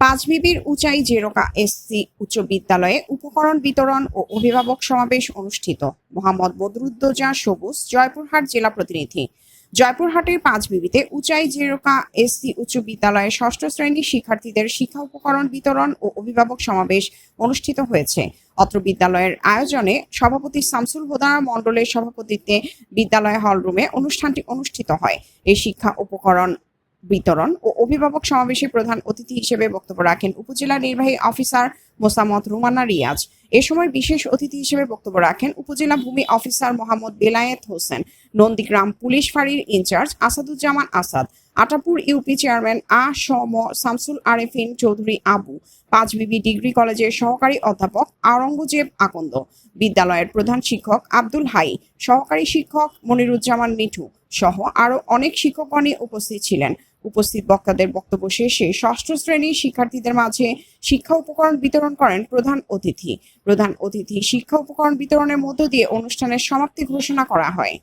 পাঁচবিবির Uunchai জেরোকা SC উচ্চ বিদ্যালয়ে উপকরণ বিতরণ ও অভিভাবক সমাবেশ অনুষ্ঠিত। মোহাম্মদ বদরুদ্দোজা সবুজ, জয়পুরহাট জেলা প্রতিনিধি। জয়পুরহাটের পাঁচবিবিতে উঁচাই জেরোকা এসসি উচ্চ বিদ্যালয়ে ষষ্ঠ শ্রেণির শিক্ষার্থীদের শিক্ষা উপকরণ বিতরণ ও অভিভাবক সমাবেশ অনুষ্ঠিত হয়েছে। অত্র বিদ্যালয়ের আয়োজনে সভাপতি শামসুল হোদা মণ্ডলের সভাপতিত্বে বিদ্যালয় হলরুমে অনুষ্ঠানটি অনুষ্ঠিত হয়। এই শিক্ষা উপকরণ বিতরণ ও অভিভাবক সমাবেশে প্রধান অতিথি হিসেবে বক্তব্য রাখেন উপজেলা নির্বাহী অফিসার মোসামত রুমানা রিয়াজ। এ সময় বিশেষ অতিথি হিসেবে বক্তব্য রাখেন উপজেলা ভূমি অফিসার মোহাম্মদ বেলায়েত হোসেন, নন্দীগ্রাম পুলিশ ফাঁড়ির incharge Asaduzzaman Asad, Atapur UP chairman আ স ম শামসুল আরেফিন চৌধুরী আবু পাঁচবিবি ডিগ্রি কলেজের সহকারী অধ্যাপক আওরঙ্গজেব আকন্দ, বিদ্যালয়ের প্রধান শিক্ষক আব্দুল হাই, সহকারী শিক্ষক মনিরুজ্জামান মিঠু সহ আরও অনেক শিক্ষকগণই উপস্থিত ছিলেন। উপস্থিত বক্তাদের বক্তব্য শেষে ষষ্ঠ শ্রেণির শিক্ষার্থীদের মাঝে শিক্ষা উপকরণ বিতরণ করেন প্রধান অতিথি। প্রধান অতিথি শিক্ষা উপকরণ বিতরণের মধ্য দিয়ে অনুষ্ঠানের সমাপ্তি ঘোষণা করা হয়।